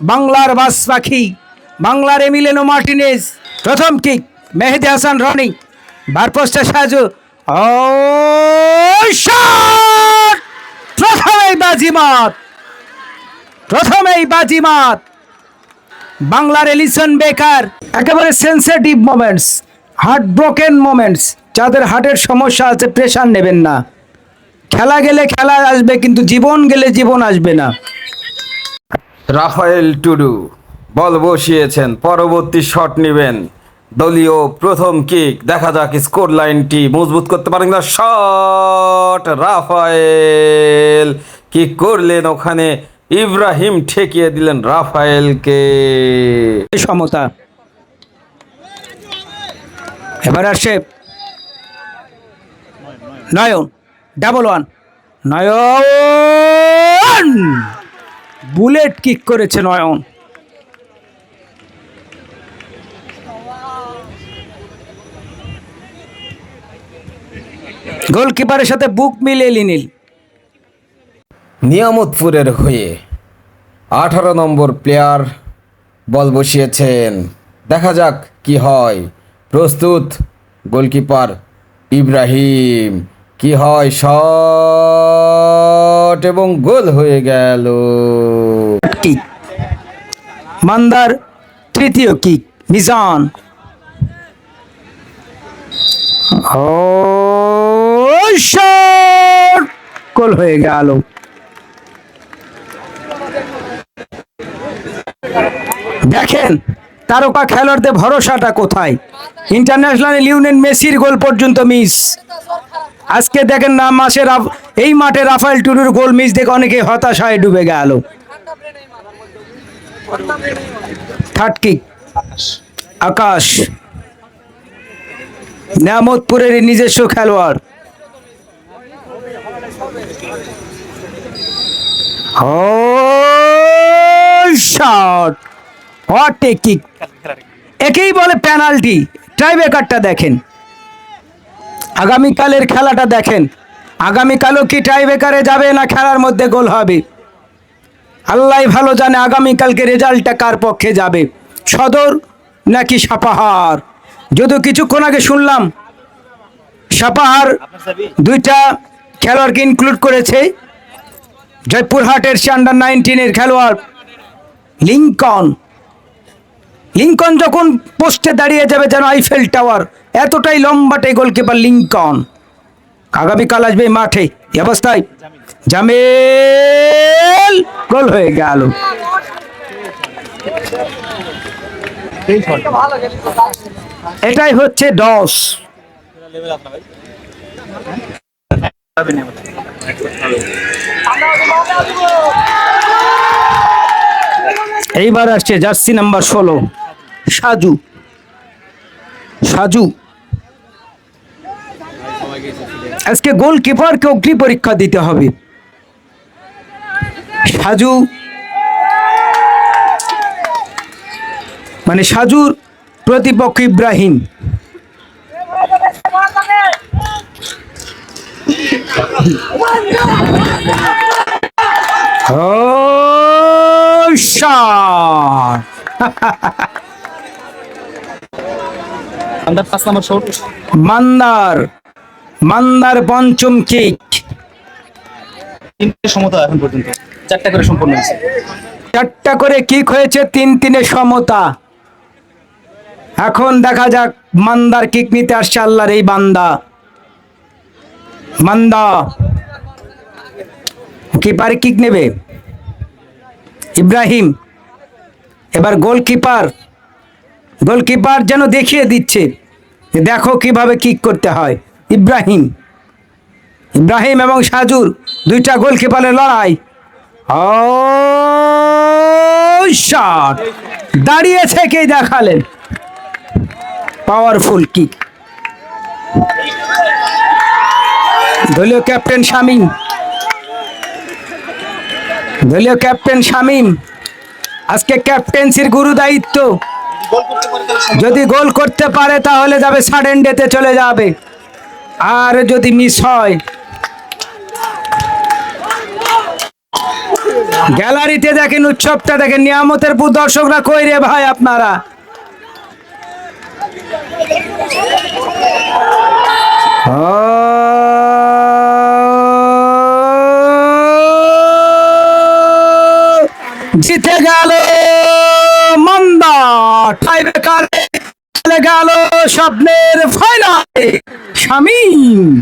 বাংলার বাস পাখি, বাংলার এমিলেনো মার্টিনেজ, প্রথম কিক, মেহেদি হাসান রনি, বারপোস্টে সাজু, ও শট! প্রথমেই বাজিমাত প্রথমেই বাজিমাত বাংলার এলিসন বেকার, একেবারে sensitive moments heart broken moments যাদের হার্টের সমস্যা আছে প্রেশার নেবেন না। খেলা গেলে খেলা আসবে, কিন্তু জীবন গেলে জীবন আসবে না। রাফায়েল টুডু, বল বসিয়েছেন, পরবর্তী শট নেবেন। দলীয় প্রথম কিক দেখা যাক স্কোর লাইনটি মজবুত করতে পারেন না শট রাফায়েল কি করলেন ওখানে ইব্রাহিম, ঠেকিয়ে দিলেন রাফায়েলকে। সমতা। এবার আসছে Nayan double one Nayan! Bullet kick করেছে নয়ন। গোলকিপারের সাথে বুক মিলিয়ে লিনিল নিয়ামতপুরের হয়ে আঠারো নম্বর প্লেয়ার বল বসিয়েছেন। দেখা যাক কি হয়। প্রস্তুত গোলকিপার ইব্রাহিম। কি হয় শট এবং গোল হয়ে গেল। মান্দার তৃতীয় কিক মিজান। গোল হয়ে গেল। দেখেন, তারকা খেলোয়াড়দের ভরসাটা কোথায়? ইন্টারন্যাশনাল লিওনেল মেসির গোল পর্যন্ত মিস আজকে দেখেন না মাসে রাফ- এই মাঠে রাফায়েল টুরুর গোল মিস দেখে অনেকে হতাশায় ডুবে গেল। থার্ড কিক আকাশ। নিয়ামতপুরের নিজস্ব খেলোয়াড়। শট হোয়াট এ কিক একেই বলে পেনাল্টি ট্রাইবেকারটা দেখেন। আগামীকালের খেলাটা দেখেন। আগামীকালও কি টাইব্রেকারে যাবে না খেলার মধ্যে গোল হবে? আল্লাহ ভালো জানে আগামীকালকে রেজাল্টটা কার পক্ষে যাবে। সদর নাকি সাপাহার? যদিও কিছুক্ষণ আগে শুনলাম, সাপাহার দুইটা খেলোয়াড়কে ইনক্লুড করেছে। জয়পুরহাটের সে আন্ডার নাইনটিনের খেলোয়াড় লিঙ্কন। লিঙ্কন যখন পোস্টে দাঁড়িয়ে যাবে যেন আইফেল টাওয়ার এতটাই লম্বাটে গোলকিপার লিঙ্কন। আগামীকাল আসবে মাঠে। অবস্থায় জামেল গোল হয়ে গেল। এটাই হচ্ছে দশ। এইবার আসছে জার্সি নাম্বার ষোলো, সাজু। সাজু। আজকে গোলকিপারকে অগ্নি পরীক্ষা দিতে হবে। সাজু মানে সাজুর প্রতিপক্ষ ইব্রাহিম। মান্দার। মান্দার পঞ্চম কিক। তিনটে সমতা এখন পর্যন্ত। চারটা করে সম্পন্ন হয়েছে। চারটা করে কিক হয়েছে তিন তিনে সমতা। এখন দেখা যাক মান্দার কিক নিতে আসছে আল্লাহর এই বান্দা। মান্দা কিপার কিক নেবে। ইব্রাহিম এবার গোলকিপার গোলকিপার যেন দেখিয়ে দিচ্ছে দেখো কীভাবে কিক করতে হয়। ইব্রাহিম। ইব্রাহিম এবং সাজুর দুইটা গোল গোলকিপারের লড়াই। শট! দাঁড়িয়ে থেকেই দেখালেন। Powerful kick. দলীয় ক্যাপ্টেন শামীম। দলীয় ক্যাপ্টেন শামীম, আজকে ক্যাপ্টেন্সির গুরু দায়িত্ব। যদি গোল করতে পারে তাহলে যাবে সাডেন ডেতে চলে যাবে। আর যদি মিস হয় গ্যালারিতে দেখেন, উৎসবটা দেখেন, নিয়ামতের পুর দর্শকরা কই রে ভাই আপনারা? জিতে গেল মন্দা, টাইব্রেকারে গেল স্বপ্নের ফাইনাল। শামিম।